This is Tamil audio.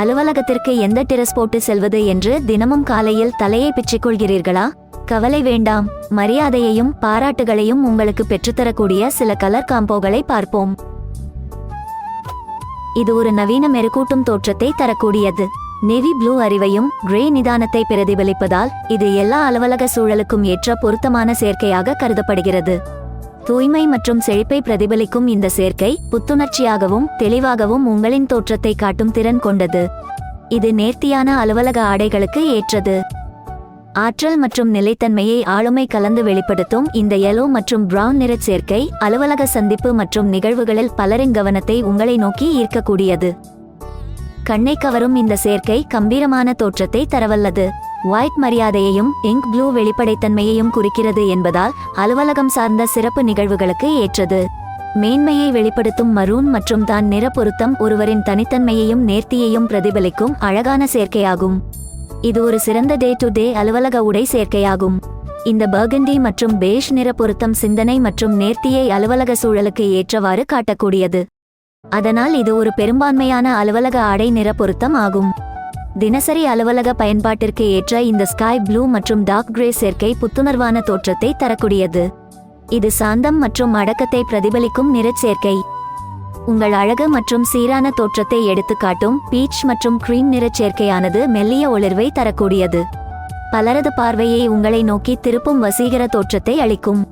அலுவலகத்திற்கு எந்த டிரஸ் போட்டு செல்வது என்று தினமும் காலையில் தலையை பிச்சிக்கொள்கிறீர்களா கவலை வேண்டாம். மரியாதையையும் பாராட்டுகளையும் உங்களுக்கு பெற்றுத்தரக்கூடிய சில கலர் காம்போகளை பார்ப்போம். இது ஒரு நவீன மெருகூட்டும் தோற்றத்தை தரக்கூடியது. நெவி ப்ளூ அறிவையும் கிரே நிதானத்தை பிரதிபலிப்பதால் இது எல்லா அலுவலக சூழலுக்கும் ஏற்ற பொருத்தமான சேர்க்கையாக கருதப்படுகிறது. தூய்மை மற்றும் செழிப்பை பிரதிபலிக்கும் இந்த சேர்க்கை புத்துணர்ச்சியாகவும் தெளிவாகவும் உங்களின் தோற்றத்தை காட்டும் திறன் கொண்டது. இது நேர்த்தியான அலுவலக ஆடைகளுக்கு ஏற்றது. ஆற்றல் மற்றும் நிலைத்தன்மையை ஆளுமை கலந்து வெளிப்படுத்தும் இந்த எலோ மற்றும் பிரவுன் நிற சேர்க்கை அலுவலக சந்திப்பு மற்றும் நிகழ்வுகளில் பலரின் கவனத்தை உங்களை நோக்கி ஈர்க்கக்கூடியது. கண்ணை கவரும் இந்த சேர்க்கை கம்பீரமான தோற்றத்தை தரவல்லது. ஒயிட் மரியாதையையும் இங்க் ப்ளூ வெளிப்படைத்தன்மையையும் குறிக்கிறது என்பதால் அலுவலகம் சார்ந்த சிறப்பு நிகழ்வுகளுக்கு ஏற்றது. மேன்மையை வெளிப்படுத்தும் மரூன் மற்றும் தான் நிற பொருத்தம் ஒருவரின் தனித்தன்மையையும் நேர்த்தியையும் பிரதிபலிக்கும் அழகான சேர்க்கையாகும். இது ஒரு சிறந்த டே டு டே அலுவலக உடை சேர்க்கையாகும். இந்த பர்கண்டி மற்றும் பேஷ் நிற பொருத்தம் சிந்தனை மற்றும் நேர்த்தியை அலுவலக சூழலுக்கு ஏற்றவாறு காட்டக்கூடியது. அதனால் இது ஒரு பெரும்பான்மையான அலுவலக ஆடை நிற பொருத்தம் ஆகும். தினசரி அலுவலக பயன்பாட்டிற்கு ஏற்ற இந்த ஸ்கை ப்ளூ மற்றும் டார்க் கிரே சேர்க்கை புத்துணர்வான தோற்றத்தை தரக்கூடியது. இது சாந்தம் மற்றும் அடக்கத்தை பிரதிபலிக்கும் நிறச் சேர்க்கை. உங்கள் அழகு மற்றும் சீரான தோற்றத்தை எடுத்துக்காட்டும் பீச் மற்றும் கிரீம் நிறச் சேர்க்கையானது மெல்லிய ஒளிர்வை தரக்கூடியது. பலரது பார்வையை உங்களை நோக்கி திருப்பும் வசீகர தோற்றத்தை அளிக்கும்.